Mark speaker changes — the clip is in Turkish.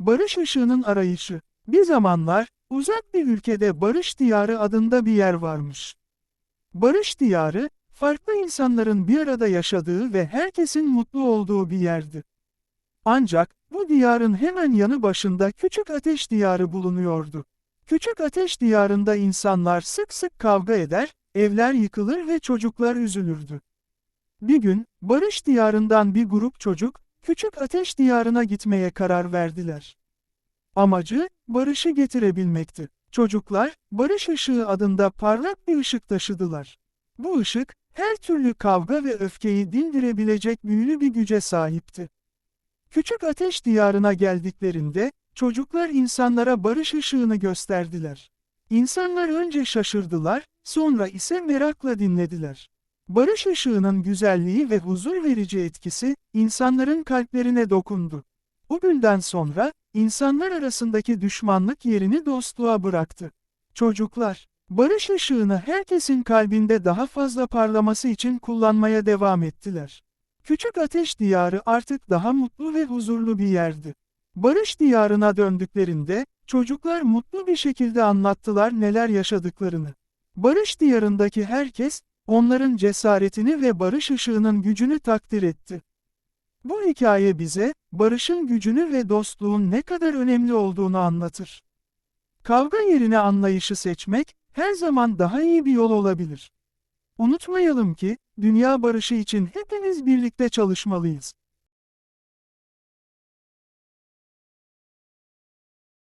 Speaker 1: Barış ışığının arayışı. Bir zamanlar, uzak bir ülkede Barış Diyarı adında bir yer varmış. Barış Diyarı, farklı insanların bir arada yaşadığı ve herkesin mutlu olduğu bir yerdi. Ancak, bu diyarın hemen yanı başında Küçük Ateş Diyarı bulunuyordu. Küçük Ateş Diyarında insanlar sık sık kavga eder, evler yıkılır ve çocuklar üzülürdü. Bir gün, Barış Diyarı'ndan bir grup çocuk, Küçük Ateş Diyarı'na gitmeye karar verdiler. Amacı, barışı getirebilmekti. Çocuklar, barış ışığı adında parlak bir ışık taşıdılar. Bu ışık, her türlü kavga ve öfkeyi dindirebilecek büyülü bir güce sahipti. Küçük ateş diyarına geldiklerinde, çocuklar insanlara barış ışığını gösterdiler. İnsanlar önce şaşırdılar, sonra ise merakla dinlediler. Barış ışığının güzelliği ve huzur verici etkisi, insanların kalplerine dokundu. O günden sonra, insanlar arasındaki düşmanlık yerini dostluğa bıraktı. Çocuklar, barış ışığını herkesin kalbinde daha fazla parlaması için kullanmaya devam ettiler. Küçük ateş diyarı artık daha mutlu ve huzurlu bir yerdi. Barış diyarına döndüklerinde, çocuklar mutlu bir şekilde anlattılar neler yaşadıklarını. Barış diyarındaki herkes, onların cesaretini ve barış ışığının gücünü takdir etti. Bu hikaye bize, barışın gücünü ve dostluğun ne kadar önemli olduğunu anlatır. Kavga yerine anlayışı seçmek, her zaman daha iyi bir yol olabilir. Unutmayalım ki, dünya barışı için hepimiz birlikte çalışmalıyız.